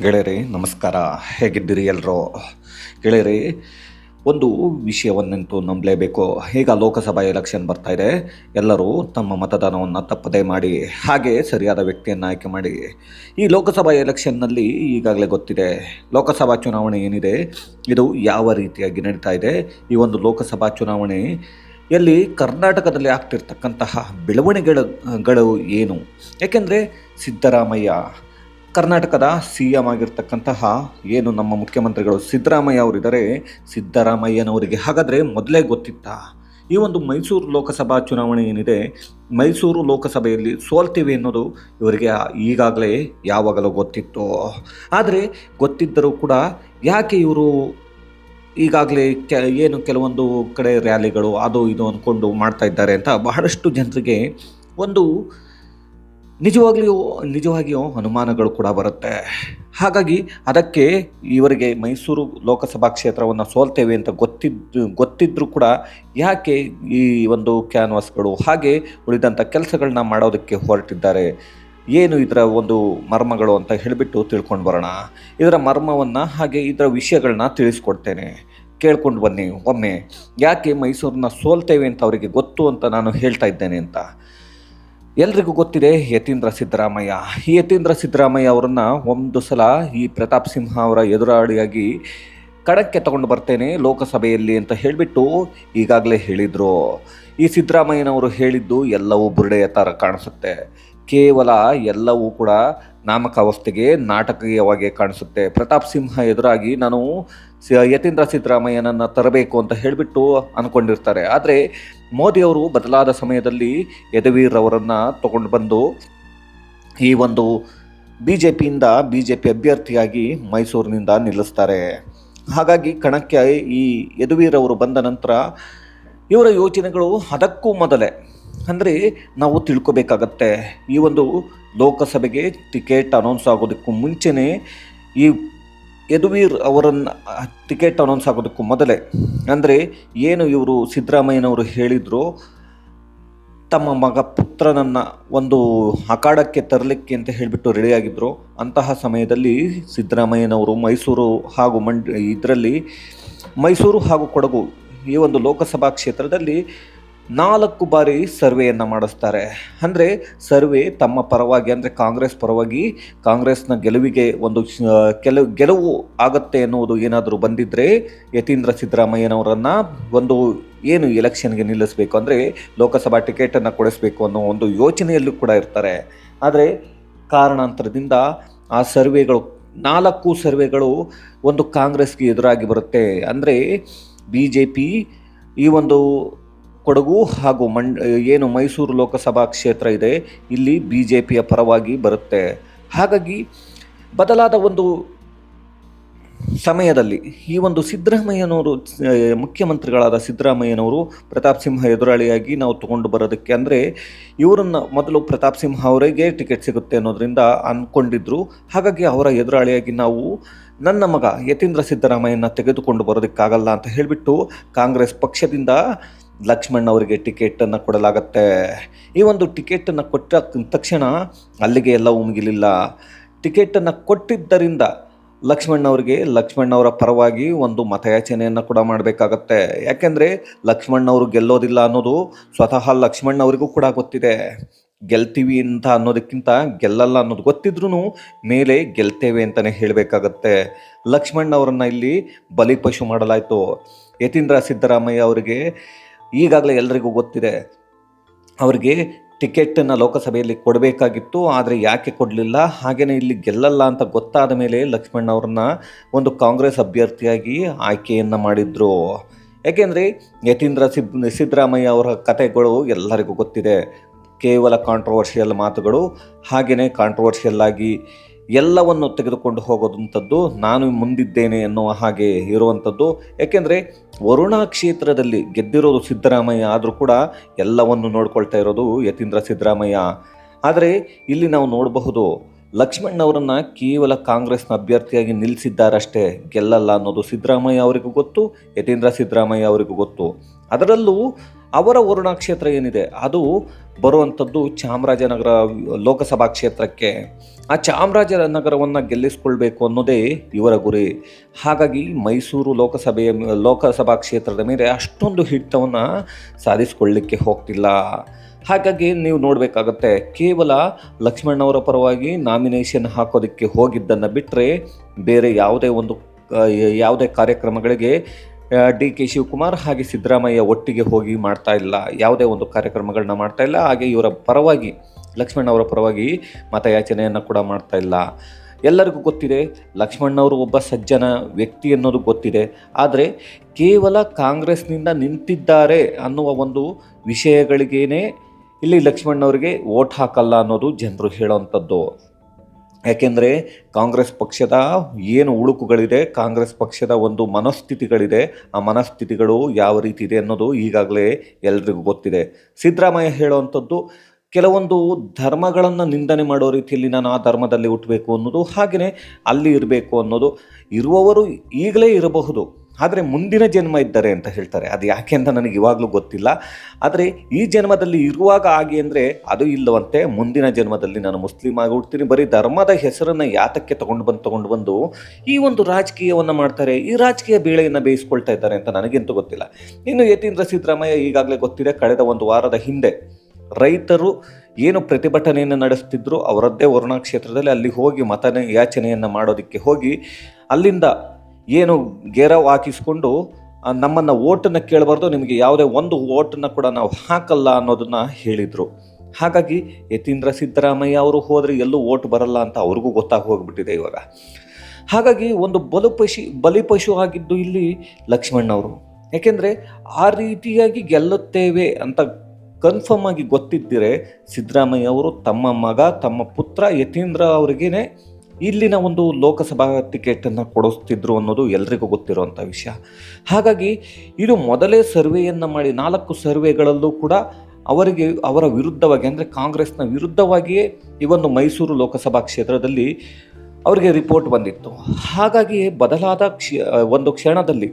ಗೆಳೆಯರಿ, ನಮಸ್ಕಾರ. ಹೇಗಿದ್ದೀರಿ ಎಲ್ಲರೂ ಗೆಳೆಯರಿ, ಒಂದು ವಿಷಯವನ್ನಂತೂ ನಂಬಲೇಬೇಕು. ಈಗ ಲೋಕಸಭಾ ಎಲೆಕ್ಷನ್ ಬರ್ತಾ ಇದೆ. ಎಲ್ಲರೂ ತಮ್ಮ ಮತದಾನವನ್ನು ತಪ್ಪದೇ ಮಾಡಿ, ಹಾಗೆ ಸರಿಯಾದ ವ್ಯಕ್ತಿಯನ್ನು ಆಯ್ಕೆ ಮಾಡಿ. ಈ ಲೋಕಸಭಾ ಎಲೆಕ್ಷನ್ನಲ್ಲಿ ಈಗಾಗಲೇ ಗೊತ್ತಿದೆ, ಲೋಕಸಭಾ ಚುನಾವಣೆ ಏನಿದೆ, ಇದು ಯಾವ ರೀತಿಯಾಗಿ ನಡೀತಾ ಇದೆ. ಈ ಒಂದು ಲೋಕಸಭಾ ಚುನಾವಣೆ ಎಲ್ಲಿ ಕರ್ನಾಟಕದಲ್ಲಿ ಆಗ್ತಿರ್ತಕ್ಕಂತಹ ಬೆಳವಣಿಗೆಗಳು ಏನು? ಏಕೆಂದರೆ ಸಿದ್ದರಾಮಯ್ಯ ಕರ್ನಾಟಕದ ಸಿ ಎಂ ಆಗಿರ್ತಕ್ಕಂತಹ ಏನು ನಮ್ಮ ಮುಖ್ಯಮಂತ್ರಿಗಳು ಸಿದ್ದರಾಮಯ್ಯ ಅವರಿದ್ದಾರೆ, ಸಿದ್ದರಾಮಯ್ಯನವರಿಗೆ ಹಾಗಾದರೆ ಮೊದಲೇ ಗೊತ್ತಿತ್ತಾ, ಈ ಒಂದು ಮೈಸೂರು ಲೋಕಸಭಾ ಚುನಾವಣೆ ಏನಿದೆ, ಮೈಸೂರು ಲೋಕಸಭೆಯಲ್ಲಿ ಸೋಲ್ತೀವಿ ಅನ್ನೋದು ಇವರಿಗೆ ಈಗಾಗಲೇ ಯಾವಾಗಲೂ ಗೊತ್ತಿತ್ತು. ಆದರೆ ಗೊತ್ತಿದ್ದರೂ ಕೂಡ ಯಾಕೆ ಇವರು ಈಗಾಗಲೇ ಕೆ, ಏನು ಕೆಲವೊಂದು ಕಡೆ ರ್ಯಾಲಿಗಳು ಅದು ಇದು ಅಂದ್ಕೊಂಡು ಮಾಡ್ತಾ ಇದ್ದಾರೆ ಅಂತ ಬಹಳಷ್ಟು ಜನರಿಗೆ ಒಂದು ನಿಜವಾಗ್ಲಿಯೂ ನಿಜವಾಗಿಯೂ ಅನುಮಾನಗಳು ಕೂಡ ಬರುತ್ತೆ. ಹಾಗಾಗಿ ಅದಕ್ಕೆ ಇವರಿಗೆ ಮೈಸೂರು ಲೋಕಸಭಾ ಕ್ಷೇತ್ರವನ್ನು ಸೋಲ್ತೇವೆ ಅಂತ ಗೊತ್ತಿದ್ದು ಗೊತ್ತಿದ್ದರೂ ಕೂಡ ಯಾಕೆ ಈ ಒಂದು ಕ್ಯಾನ್ವಾಸ್ಗಳು ಹಾಗೆ ಉಳಿದಂಥ ಕೆಲಸಗಳನ್ನ ಮಾಡೋದಕ್ಕೆ ಹೊರಟಿದ್ದಾರೆ? ಏನು ಇದರ ಒಂದು ಮರ್ಮಗಳು ಅಂತ ಹೇಳಿಬಿಟ್ಟು ತಿಳ್ಕೊಂಡು ಬರೋಣ. ಇದರ ಮರ್ಮವನ್ನು ಹಾಗೆ ಇದರ ವಿಷಯಗಳನ್ನ ತಿಳಿಸ್ಕೊಡ್ತೇನೆ. ಕೇಳ್ಕೊಂಡು ಬನ್ನಿ ಒಮ್ಮೆ. ಯಾಕೆ ಮೈಸೂರನ್ನ ಸೋಲ್ತೇವೆ ಅಂತ ಅವರಿಗೆ ಗೊತ್ತು ಅಂತ ನಾನು ಹೇಳ್ತಾ ಇದ್ದೇನೆ ಅಂತ. ಎಲ್ರಿಗೂ ಗೊತ್ತಿದೆ ಯತೀಂದ್ರ ಸಿದ್ದರಾಮಯ್ಯ. ಈ ಯತೀಂದ್ರ ಸಿದ್ದರಾಮಯ್ಯ ಅವರನ್ನು ಒಂದು ಸಲ ಈ ಪ್ರತಾಪ್ ಸಿಂಹ ಅವರ ಎದುರಾಳಿಯಾಗಿ ಕಣಕ್ಕೆ ತಗೊಂಡು ಬರ್ತೇನೆ ಲೋಕಸಭೆಯಲ್ಲಿ ಅಂತ ಹೇಳಿಬಿಟ್ಟು ಈಗಾಗಲೇ ಹೇಳಿದರು. ಈ ಸಿದ್ದರಾಮಯ್ಯನವರು ಹೇಳಿದ್ದು ಎಲ್ಲವೂ ಬುರುಡೆಯ ಥರ ಕಾಣಿಸುತ್ತೆ. ಕೇವಲ ಎಲ್ಲವೂ ಕೂಡ ನಾಮಕಾವಸ್ಥೆಗೆ ನಾಟಕೀಯವಾಗಿ ಕಾಣಿಸುತ್ತೆ. ಪ್ರತಾಪ್ ಸಿಂಹ ಎದುರಾಗಿ ನಾನು ಯತೀಂದ್ರ ಸಿದ್ದರಾಮಯ್ಯನನ್ನು ತರಬೇಕು ಅಂತ ಹೇಳಿಬಿಟ್ಟು ಅಂದ್ಕೊಂಡಿರ್ತಾರೆ ಆದರೆ ಮೋದಿಯವರು ಬದಲಾದ ಸಮಯದಲ್ಲಿ ಯದುವೀರ್ ಅವರನ್ನು ತಗೊಂಡು ಬಂದು ಈ ಒಂದು ಬಿ ಜೆ ಪಿಯಿಂದ ಬಿ ಜೆ ಪಿ ಅಭ್ಯರ್ಥಿಯಾಗಿ ಮೈಸೂರಿನಿಂದ ನಿಲ್ಲಿಸ್ತಾರೆ. ಹಾಗಾಗಿ ಕಣಕ್ಕೆ ಈ ಯದುವೀರ್ ಅವರು ಬಂದ ನಂತರ ಇವರ ಯೋಚನೆಗಳು ಅದಕ್ಕೂ ಮೊದಲೇ. ಅಂದರೆ ನಾವು ತಿಳ್ಕೊಬೇಕಾಗತ್ತೆ. ಈ ಒಂದು ಲೋಕಸಭೆಗೆ ಟಿಕೆಟ್ ಅನೌನ್ಸ್ ಆಗೋದಕ್ಕೂ ಮುಂಚೆನೇ ಈ ಯದುವೀರ್ ಅವರನ್ನು, ಟಿಕೆಟ್ ಅನೌನ್ಸ್ ಆಗೋದಕ್ಕೂ ಮೊದಲೇ. ಅಂದರೆ ಏನು ಇವರು ಸಿದ್ದರಾಮಯ್ಯನವರು ಹೇಳಿದ್ರು, ತಮ್ಮ ಮಗ ಪುತ್ರನನ್ನು ಒಂದು ಅಖಾಡಕ್ಕೆ ತರಲಿಕ್ಕೆ ಅಂತ ಹೇಳಿಬಿಟ್ಟು ರೆಡಿಯಾಗಿದ್ದರು ಅಂತಹ ಸಮಯದಲ್ಲಿ ಸಿದ್ದರಾಮಯ್ಯನವರು ಮೈಸೂರು ಹಾಗೂ ಮಂಡ್, ಇದರಲ್ಲಿ ಮೈಸೂರು ಹಾಗೂ ಕೊಡಗು ಈ ಒಂದು ಲೋಕಸಭಾ ಕ್ಷೇತ್ರದಲ್ಲಿ ನಾಲ್ಕು ಬಾರಿ ಸರ್ವೆಯನ್ನು ಮಾಡಿಸ್ತಾರೆ. ಅಂದರೆ ಸರ್ವೆ ತಮ್ಮ ಪರವಾಗಿ, ಅಂದರೆ ಕಾಂಗ್ರೆಸ್ ಪರವಾಗಿ, ಕಾಂಗ್ರೆಸ್ನ ಗೆಲುವಿಗೆ ಒಂದು ಕೆಲವು, ಗೆಲುವು ಆಗುತ್ತೆ ಅನ್ನುವುದು ಏನಾದರೂ ಬಂದಿದ್ದರೆ ಯತೀಂದ್ರ ಸಿದ್ದರಾಮಯ್ಯನವರನ್ನು ಒಂದು ಏನು ಎಲೆಕ್ಷನ್ಗೆ ನಿಲ್ಲಿಸಬೇಕು, ಅಂದರೆ ಲೋಕಸಭಾ ಟಿಕೆಟನ್ನು ಕೊಡಿಸ್ಬೇಕು ಅನ್ನೋ ಒಂದು ಯೋಚನೆಯಲ್ಲೂ ಕೂಡ ಇರ್ತಾರೆ. ಆದರೆ ಕಾರಣಾಂತರದಿಂದ ಆ ಸರ್ವೆಗಳು, ನಾಲ್ಕು ಸರ್ವೆಗಳು ಒಂದು ಕಾಂಗ್ರೆಸ್ಗೆ ಎದುರಾಗಿ ಬರುತ್ತೆ. ಅಂದರೆ ಬಿ ಜೆ ಪಿ ಈ ಒಂದು ಕೊಡಗು ಹಾಗೂ ಮಂಡ್, ಏನು ಮೈಸೂರು ಲೋಕಸಭಾ ಕ್ಷೇತ್ರ ಇದೆ, ಇಲ್ಲಿ ಬಿ ಜೆ ಪಿಯ ಪರವಾಗಿ ಬರುತ್ತೆ. ಹಾಗಾಗಿ ಬದಲಾದ ಒಂದು ಸಮಯದಲ್ಲಿ ಈ ಒಂದು ಸಿದ್ದರಾಮಯ್ಯನವರು ಮುಖ್ಯಮಂತ್ರಿಗಳಾದ ಸಿದ್ದರಾಮಯ್ಯನವರು ಪ್ರತಾಪ್ ಸಿಂಹ ಎದುರಾಳಿಯಾಗಿ ನಾವು ತಗೊಂಡು ಬರೋದಕ್ಕೆ ಅಂದರೆ ಇವರನ್ನು ಮೊದಲು ಪ್ರತಾಪ್ ಸಿಂಹ ಅವರಿಗೆ ಟಿಕೆಟ್ ಸಿಗುತ್ತೆ ಅನ್ನೋದರಿಂದ ಅಂದ್ಕೊಂಡಿದ್ದರು ಹಾಗಾಗಿ ಅವರ ಎದುರಾಳಿಯಾಗಿ ನಾವು ನನ್ನ ಮಗ ಯತೀಂದ್ರ ಸಿದ್ದರಾಮಯ್ಯನ ತೆಗೆದುಕೊಂಡು ಬರೋದಕ್ಕಾಗಲ್ಲ ಅಂತ ಹೇಳಿಬಿಟ್ಟು ಕಾಂಗ್ರೆಸ್ ಪಕ್ಷದಿಂದ ಲಕ್ಷ್ಮಣ್ ಅವರಿಗೆ ಟಿಕೆಟನ್ನು ಕೊಡಲಾಗತ್ತೆ. ಈ ಒಂದು ಟಿಕೆಟನ್ನು ಕೊಟ್ಟ ತಕ್ಷಣ ಅಲ್ಲಿಗೆ ಎಲ್ಲ ಮುಗಿಲಿಲ್ಲ ಟಿಕೆಟನ್ನು ಕೊಟ್ಟಿದ್ದರಿಂದ ಲಕ್ಷ್ಮಣ್ ಲಕ್ಷ್ಮಣ್ಣವರ ಪರವಾಗಿ ಒಂದು ಮತಯಾಚನೆಯನ್ನು ಕೂಡ ಮಾಡಬೇಕಾಗತ್ತೆ. ಯಾಕೆಂದರೆ ಲಕ್ಷ್ಮಣ್ಣವರು ಗೆಲ್ಲೋದಿಲ್ಲ ಅನ್ನೋದು ಸ್ವತಃ ಲಕ್ಷ್ಮಣ್ಣವರಿಗೂ ಕೂಡ ಗೊತ್ತಿದೆ. ಗೆಲ್ತೀವಿ ಅಂತ ಅನ್ನೋದಕ್ಕಿಂತ ಗೆಲ್ಲಲ್ಲ ಅನ್ನೋದು ಗೊತ್ತಿದ್ರೂ ಮೇಲೆ ಗೆಲ್ತೇವೆ ಅಂತಲೇ ಹೇಳಬೇಕಾಗತ್ತೆ. ಲಕ್ಷ್ಮಣ್ ಅವರನ್ನು ಇಲ್ಲಿ ಬಲಿಪಶು ಮಾಡಲಾಯಿತು. ಯತೀಂದ್ರ ಸಿದ್ದರಾಮಯ್ಯ ಅವರಿಗೆ ಈಗಾಗಲೇ ಎಲ್ರಿಗೂ ಗೊತ್ತಿದೆ. ಅವರಿಗೆ ಟಿಕೆಟನ್ನು ಲೋಕಸಭೆಯಲ್ಲಿ ಕೊಡಬೇಕಾಗಿತ್ತು, ಆದರೆ ಯಾಕೆ ಕೊಡಲಿಲ್ಲ? ಹಾಗೆಯೇ ಇಲ್ಲಿ ಗೆಲ್ಲಲ್ಲ ಅಂತ ಗೊತ್ತಾದ ಮೇಲೆ ಲಕ್ಷ್ಮಣ್ ಅವ್ರನ್ನ ಒಂದು ಕಾಂಗ್ರೆಸ್ ಅಭ್ಯರ್ಥಿಯಾಗಿ ಆಯ್ಕೆಯನ್ನು ಮಾಡಿದರು. ಯಾಕೆಂದರೆ ಯತೀಂದ್ರ ಸಿದ್ ಸಿದ್ದರಾಮಯ್ಯ ಅವರ ಕತೆಗಳು ಎಲ್ಲರಿಗೂ ಗೊತ್ತಿದೆ. ಕೇವಲ ಕಾಂಟ್ರವರ್ಷಿಯಲ್ ಮಾತುಗಳು ಹಾಗೆಯೇ ಕಾಂಟ್ರವರ್ಷಿಯಲ್ ಆಗಿ ಎಲ್ಲವನ್ನು ತೆಗೆದುಕೊಂಡು ಹೋಗೋದಂಥದ್ದು ನಾನು ಮುಂದಿದ್ದೇನೆ ಎನ್ನುವ ಹಾಗೆ ಇರುವಂಥದ್ದು. ಏಕೆಂದರೆ ವರುಣಾ ಕ್ಷೇತ್ರದಲ್ಲಿ ಗೆದ್ದಿರೋದು ಸಿದ್ದರಾಮಯ್ಯ ಆದರೂ ಕೂಡ ಎಲ್ಲವನ್ನು ನೋಡ್ಕೊಳ್ತಾ ಇರೋದು ಯತೀಂದ್ರ ಸಿದ್ದರಾಮಯ್ಯ. ಆದರೆ ಇಲ್ಲಿ ನಾವು ನೋಡಬಹುದು ಲಕ್ಷ್ಮಣ್ಣವರನ್ನ ಕೇವಲ ಕಾಂಗ್ರೆಸ್ನ ಅಭ್ಯರ್ಥಿಯಾಗಿ ನಿಲ್ಲಿಸಿದ್ದಾರಷ್ಟೇ ಗೆಲ್ಲಲ್ಲ ಅನ್ನೋದು ಸಿದ್ದರಾಮಯ್ಯ ಅವರಿಗೂ ಗೊತ್ತು, ಯತೀಂದ್ರ ಸಿದ್ದರಾಮಯ್ಯ ಅವರಿಗೂ ಗೊತ್ತು. ಅದರಲ್ಲೂ ಅವರ ವರುಣಾ ಕ್ಷೇತ್ರ ಏನಿದೆ, ಅದು ಬರುವಂಥದ್ದು ಚಾಮರಾಜನಗರ ಲೋಕಸಭಾ ಕ್ಷೇತ್ರಕ್ಕೆ. ಆ ಚಾಮರಾಜನಗರವನ್ನು ಗೆಲ್ಲಿಸ್ಕೊಳ್ಬೇಕು ಅನ್ನೋದೇ ಇವರ ಗುರಿ. ಹಾಗಾಗಿ ಮೈಸೂರು ಲೋಕಸಭೆಯ ಲೋಕಸಭಾ ಕ್ಷೇತ್ರದ ಮೇಲೆ ಅಷ್ಟೊಂದು ಹಿಡಿತವನ್ನು ಸಾಧಿಸ್ಕೊಳ್ಳಿಕ್ಕೆ ಹೋಗ್ತಿಲ್ಲ. ಹಾಗಾಗಿ ನೀವು ನೋಡಬೇಕಾಗತ್ತೆ, ಕೇವಲ ಲಕ್ಷ್ಮಣ್ಣವರ ಪರವಾಗಿ ನಾಮಿನೇಷನ್ ಹಾಕೋದಕ್ಕೆ ಹೋಗಿದ್ದನ್ನು ಬಿಟ್ಟರೆ ಬೇರೆ ಯಾವುದೇ ಒಂದು ಯಾವುದೇ ಕಾರ್ಯಕ್ರಮಗಳಿಗೆ ಡಿ ಕೆ ಶಿವಕುಮಾರ್ ಹಾಗೆ ಸಿದ್ದರಾಮಯ್ಯ ಒಟ್ಟಿಗೆ ಹೋಗಿ ಮಾಡ್ತಾ ಇಲ್ಲ, ಯಾವುದೇ ಒಂದು ಕಾರ್ಯಕ್ರಮಗಳನ್ನ ಮಾಡ್ತಾ ಇಲ್ಲ, ಹಾಗೆ ಇವರ ಪರವಾಗಿ ಲಕ್ಷ್ಮಣ್ಣವರ ಪರವಾಗಿ ಮತಯಾಚನೆಯನ್ನು ಕೂಡ ಮಾಡ್ತಾ ಇಲ್ಲ. ಎಲ್ಲರಿಗೂ ಗೊತ್ತಿದೆ ಲಕ್ಷ್ಮಣ್ಣವರು ಒಬ್ಬ ಸಜ್ಜನ ವ್ಯಕ್ತಿ ಅನ್ನೋದು ಗೊತ್ತಿದೆ, ಆದರೆ ಕೇವಲ ಕಾಂಗ್ರೆಸ್ನಿಂದ ನಿಂತಿದ್ದಾರೆ ಅನ್ನುವ ಒಂದು ವಿಷಯಗಳಿಗೇನೆ ಇಲ್ಲಿ ಲಕ್ಷ್ಮಣ್ಣವರಿಗೆ ಓಟ್ ಹಾಕಲ್ಲ ಅನ್ನೋದು ಜನರು ಹೇಳೋವಂಥದ್ದು ಯಾಕೆಂದರೆ ಕಾಂಗ್ರೆಸ್ ಪಕ್ಷದ ಏನು ಉಳುಕುಗಳಿದೆ, ಕಾಂಗ್ರೆಸ್ ಪಕ್ಷದ ಒಂದು ಮನಸ್ಥಿತಿಗಳಿದೆ, ಆ ಮನಸ್ಥಿತಿಗಳು ಯಾವ ರೀತಿ ಇದೆ ಅನ್ನೋದು ಈಗಾಗಲೇ ಎಲ್ರಿಗೂ ಗೊತ್ತಿದೆ. ಸಿದ್ದರಾಮಯ್ಯ ಹೇಳುವಂಥದ್ದು ಕೆಲವೊಂದು ಧರ್ಮಗಳನ್ನು ನಿಂದನೆ ಮಾಡೋ ರೀತಿಯಲ್ಲಿ ನಾನು ಆ ಧರ್ಮದಲ್ಲಿ ಹುಟ್ಟಬೇಕು ಅನ್ನೋದು ಹಾಗೆಯೇ ಅಲ್ಲಿ ಇರಬೇಕು ಅನ್ನೋದು. ಇರುವವರು ಈಗಲೇ ಇರಬಹುದು. ಆದರೆ ಮುಂದಿನ ಜನ್ಮ ಇದ್ದಾರೆ ಅಂತ ಹೇಳ್ತಾರೆ. ಅದು ಯಾಕೆ ಅಂತ ನನಗೆ ಇವಾಗಲೂ ಗೊತ್ತಿಲ್ಲ. ಆದರೆ ಈ ಜನ್ಮದಲ್ಲಿ ಇರುವಾಗ ಆಗಿ ಅಂದರೆ ಅದು ಇಲ್ಲವಂತೆ ಮುಂದಿನ ಜನ್ಮದಲ್ಲಿ ನಾನು ಮುಸ್ಲಿಂ ಆಗಿ ಹುಡ್ತೀನಿ ಬರೀ ಧರ್ಮದ ಹೆಸರನ್ನು ಯಾತಕ್ಕೆ ತೊಗೊಂಡು ಬಂದು ತೊಗೊಂಡು ಬಂದು ಈ ಒಂದು ರಾಜಕೀಯವನ್ನು ಮಾಡ್ತಾರೆ, ಈ ರಾಜಕೀಯ ಬೇಳೆಯನ್ನು ಬೇಯಿಸ್ಕೊಳ್ತಾ ಇದ್ದಾರೆ ಅಂತ ನನಗಂತೂ ಗೊತ್ತಿಲ್ಲ. ಇನ್ನು ಯತೀಂದ್ರ ಸಿದ್ದರಾಮಯ್ಯ ಈಗಾಗಲೇ ಗೊತ್ತಿದೆ, ಕಳೆದ ಒಂದು ವಾರದ ಹಿಂದೆ ರೈತರು ಏನು ಪ್ರತಿಭಟನೆಯನ್ನು ನಡೆಸ್ತಿದ್ರು, ಅವರದ್ದೇ ವರುಣಾ ಕ್ಷೇತ್ರದಲ್ಲಿ ಅಲ್ಲಿ ಹೋಗಿ ಮತ ಯಾಚನೆಯನ್ನು ಮಾಡೋದಕ್ಕೆ ಹೋಗಿ ಅಲ್ಲಿಂದ ಏನು ಗೆರವ್ ಹಾಕಿಸ್ಕೊಂಡು ನಮ್ಮನ್ನು ಓಟನ್ನು ಕೇಳಬಾರ್ದು, ನಿಮಗೆ ಯಾವುದೇ ಒಂದು ಓಟನ್ನು ಕೂಡ ನಾವು ಹಾಕಲ್ಲ ಅನ್ನೋದನ್ನು ಹೇಳಿದರು. ಹಾಗಾಗಿ ಯತೀಂದ್ರ ಸಿದ್ದರಾಮಯ್ಯ ಅವರು ಹೋದರೆ ಎಲ್ಲೂ ಓಟ್ ಬರಲ್ಲ ಅಂತ ಅವ್ರಿಗೂ ಗೊತ್ತಾಗಿ ಹೋಗ್ಬಿಟ್ಟಿದೆ ಇವಾಗ. ಹಾಗಾಗಿ ಒಂದು ಬಲುಪಶಿ ಬಲಿಪಶು ಆಗಿದ್ದು ಇಲ್ಲಿ ಲಕ್ಷ್ಮಣ್ಣವರು ಯಾಕೆಂದರೆ ಆ ರೀತಿಯಾಗಿ ಗೆಲ್ಲುತ್ತೇವೆ ಅಂತ ಕನ್ಫರ್ಮ್ ಆಗಿ ಗೊತ್ತಿದ್ದರೆ ಸಿದ್ದರಾಮಯ್ಯ ಅವರು ತಮ್ಮ ಮಗ, ತಮ್ಮ ಪುತ್ರ ಯತೀಂದ್ರ ಅವರಿಗೇನೆ ಇಲ್ಲಿನ ಒಂದು ಲೋಕಸಭಾ ಟಿಕೆಟನ್ನು ಕೊಡಿಸ್ತಿದ್ರು ಅನ್ನೋದು ಎಲ್ರಿಗೂ ಗೊತ್ತಿರುವಂಥ ವಿಷಯ. ಹಾಗಾಗಿ ಇದು ಮೊದಲೇ ಸರ್ವೆಯನ್ನು ಮಾಡಿ ನಾಲ್ಕು ಸರ್ವೆಗಳಲ್ಲೂ ಕೂಡ ಅವರಿಗೆ, ಅವರ ವಿರುದ್ಧವಾಗಿ ಅಂದರೆ ಕಾಂಗ್ರೆಸ್ನ ವಿರುದ್ಧವಾಗಿಯೇ ಈ ಒಂದು ಮೈಸೂರು ಲೋಕಸಭಾ ಕ್ಷೇತ್ರದಲ್ಲಿ ಅವರಿಗೆ ರಿಪೋರ್ಟ್ ಬಂದಿತ್ತು. ಹಾಗಾಗಿ ಬದಲಾದ ಕ್ಷ, ಒಂದು ಕ್ಷಣದಲ್ಲಿ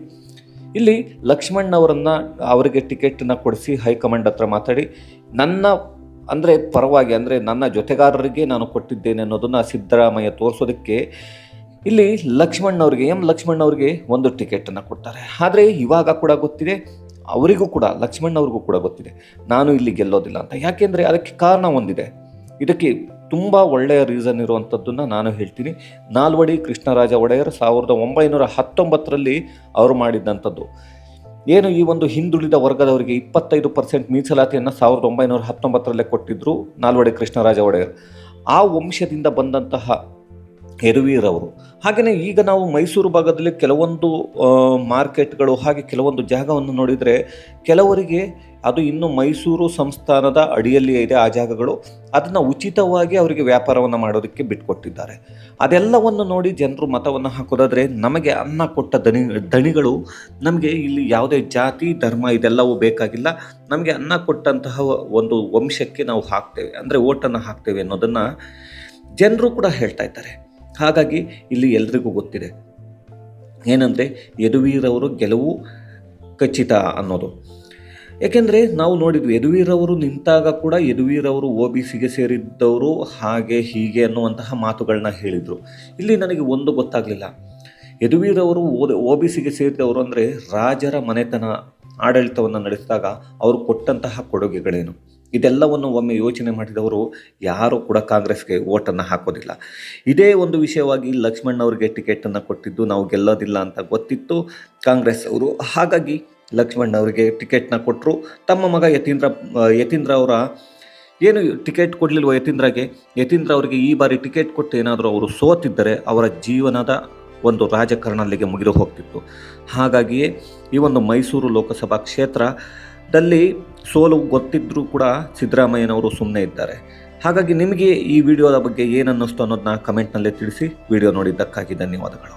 ಇಲ್ಲಿ ಲಕ್ಷ್ಮಣ್ ಅವರನ್ನು, ಅವರಿಗೆ ಟಿಕೆಟನ್ನು ಕೊಡಿಸಿ ಹೈಕಮಾಂಡ್ ಹತ್ರ ಮಾತಾಡಿ, ನನ್ನ ಅಂದರೆ ಪರವಾಗಿ ಅಂದರೆ ನನ್ನ ಜೊತೆಗಾರರಿಗೆ ನಾನು ಕೊಟ್ಟಿದ್ದೇನೆ ಅನ್ನೋದನ್ನು ಸಿದ್ದರಾಮಯ್ಯ ತೋರಿಸೋದಕ್ಕೆ ಇಲ್ಲಿ ಲಕ್ಷ್ಮಣ್ಣವ್ರಿಗೆ ಎಂ ಲಕ್ಷ್ಮಣ್ಣವ್ರಿಗೆ ಒಂದು ಟಿಕೆಟನ್ನು ಕೊಡ್ತಾರೆ. ಆದರೆ ಇವಾಗ ಕೂಡ ಗೊತ್ತಿದೆ, ಅವರಿಗೂ ಕೂಡ ಲಕ್ಷ್ಮಣ್ಣವ್ರಿಗೂ ಕೂಡ ಗೊತ್ತಿದೆ, ನಾನು ಇಲ್ಲಿ ಗೆಲ್ಲೋದಿಲ್ಲ ಅಂತ. ಯಾಕೆಂದರೆ ಅದಕ್ಕೆ ಕಾರಣ ಒಂದಿದೆ. ಇದಕ್ಕೆ ತುಂಬ ಒಳ್ಳೆಯ ರೀಸನ್ ಇರುವಂಥದ್ದನ್ನು ನಾನು ಹೇಳ್ತೀನಿ. ನಾಲ್ವಡಿ ಕೃಷ್ಣರಾಜ ಒಡೆಯರ್ ಸಾವಿರದ ಒಂಬೈನೂರ ಹತ್ತೊಂಬತ್ತರಲ್ಲಿ ಅವರು ಮಾಡಿದ್ದಂಥದ್ದು ಏನು ಈ ಒಂದು ಹಿಂದುಳಿದ ವರ್ಗದವರಿಗೆ ಇಪ್ಪತ್ತೈದು ಪರ್ಸೆಂಟ್ ಮೀಸಲಾತಿಯನ್ನು ಸಾವಿರದ ಒಂಬೈನೂರ ಹತ್ತೊಂಬತ್ತರಲ್ಲೇ ಕೊಟ್ಟಿದ್ದರು ನಾಲ್ವಡಿ ಕೃಷ್ಣರಾಜ ಒಡೆಯರ್. ಆ ವಂಶದಿಂದ ಬಂದಂತಹ ಯದುವೀರವರು ಹಾಗೆಯೇ ಈಗ ನಾವು ಮೈಸೂರು ಭಾಗದಲ್ಲಿ ಕೆಲವೊಂದು ಮಾರ್ಕೆಟ್ಗಳು ಹಾಗೆ ಕೆಲವೊಂದು ಜಾಗವನ್ನು ನೋಡಿದರೆ ಕೆಲವರಿಗೆ ಅದು ಇನ್ನು ಮೈಸೂರು ಸಂಸ್ಥಾನದ ಅಡಿಯಲ್ಲಿ ಇದೆ ಆ ಜಾಗಗಳು. ಅದನ್ನು ಉಚಿತವಾಗಿ ಅವರಿಗೆ ವ್ಯಾಪಾರವನ್ನು ಮಾಡೋದಕ್ಕೆ ಬಿಟ್ಕೊಟ್ಟಿದ್ದಾರೆ. ಅದೆಲ್ಲವನ್ನು ನೋಡಿ ಜನರು ಮತವನ್ನು ಹಾಕೋದಾದರೆ ನಮಗೆ ಅನ್ನ ಕೊಟ್ಟ ದಣಿ ದಣಿಗಳು ನಮಗೆ ಇಲ್ಲಿ ಯಾವುದೇ ಜಾತಿ, ಧರ್ಮ ಇದೆಲ್ಲವೂ ಬೇಕಾಗಿಲ್ಲ. ನಮಗೆ ಅನ್ನ ಕೊಟ್ಟಂತಹ ಒಂದು ವಂಶಕ್ಕೆ ನಾವು ಹಾಕ್ತೇವೆ. ಅಂದರೆ ಓಟನ್ನು ಹಾಕ್ತೇವೆ ಅನ್ನೋದನ್ನು ಜನರು ಕೂಡ ಹೇಳ್ತಾ ಇದ್ದಾರೆ. ಹಾಗಾಗಿ ಇಲ್ಲಿ ಎಲ್ರಿಗೂ ಗೊತ್ತಿದೆ. ಏನಂದರೆ ಯದುವೀರವರು ಗೆಲುವು ಖಚಿತ ಅನ್ನೋದು. ಏಕೆಂದರೆ ನಾವು ನೋಡಿದ್ವಿ, ಯದುವೀರವರು ನಿಂತಾಗ ಕೂಡ ಯದುವೀರವರು ಓ ಬಿ ಸಿಗೆ ಸೇರಿದ್ದವರು ಹಾಗೆ ಹೀಗೆ ಅನ್ನುವಂತಹ ಮಾತುಗಳನ್ನ ಹೇಳಿದರು. ಇಲ್ಲಿ ನನಗೆ ಒಂದು ಗೊತ್ತಾಗಲಿಲ್ಲ. ಯದುವೀರವರು ಒ ಬಿ ಸಿಗೆ ಸೇರಿದವರು ಅಂದರೆ ರಾಜರ ಮನೆತನ ಆಡಳಿತವನ್ನು ನಡೆಸಿದಾಗ ಅವರು ಕೊಟ್ಟಂತಹ ಕೊಡುಗೆಗಳೇನು? ಇದೆಲ್ಲವನ್ನು ಒಮ್ಮೆ ಯೋಚನೆ ಮಾಡಿದವರು ಯಾರೂ ಕೂಡ ಕಾಂಗ್ರೆಸ್ಗೆ ಓಟನ್ನು ಹಾಕೋದಿಲ್ಲ. ಇದೇ ಒಂದು ವಿಷಯವಾಗಿ ಲಕ್ಷ್ಮಣ್ ಅವರಿಗೆ ಟಿಕೆಟನ್ನು ಕೊಟ್ಟಿದ್ದು ನಾವು ಗೆಲ್ಲೋದಿಲ್ಲ ಅಂತ ಗೊತ್ತಿತ್ತು ಕಾಂಗ್ರೆಸ್ ಅವರು. ಹಾಗಾಗಿ ಲಕ್ಷ್ಮಣ್ ಅವರಿಗೆ ಟಿಕೆಟ್ನ ಕೊಟ್ಟರು ತಮ್ಮ ಮಗ ಯತೀಂದ್ರ ಯತೀಂದ್ರ ಅವರ ಏನು ಟಿಕೆಟ್ ಕೊಡಲಿಲ್ವ ಯತೀಂದ್ರಗೆ, ಯತೀಂದ್ರ ಅವರಿಗೆ ಈ ಬಾರಿ ಟಿಕೆಟ್ ಕೊಟ್ಟು ಏನಾದರೂ ಅವರು ಸೋತಿದ್ದರೆ ಅವರ ಜೀವನದ ಒಂದು ರಾಜಕಾರಣಲ್ಲಿಗೆ ಮುಗಿದು ಹೋಗ್ತಿತ್ತು. ಹಾಗಾಗಿಯೇ ಈ ಒಂದು ಮೈಸೂರು ಲೋಕಸಭಾ ಕ್ಷೇತ್ರದಲ್ಲಿ ಸೋಲು ಗೊತ್ತಿದ್ದರೂ ಕೂಡ ಸಿದ್ದರಾಮಯ್ಯನವರು ಸುಮ್ಮನೆ ಇದ್ದಾರೆ. ಹಾಗಾಗಿ ನಿಮಗೆ ಈ ವಿಡಿಯೋದ ಬಗ್ಗೆ ಏನನ್ನಿಸ್ತು ಅನ್ನೋದನ್ನ ಕಮೆಂಟ್ನಲ್ಲೇ ತಿಳಿಸಿ. ವಿಡಿಯೋ ನೋಡಿದ್ದಕ್ಕಾಗಿ ಧನ್ಯವಾದಗಳು.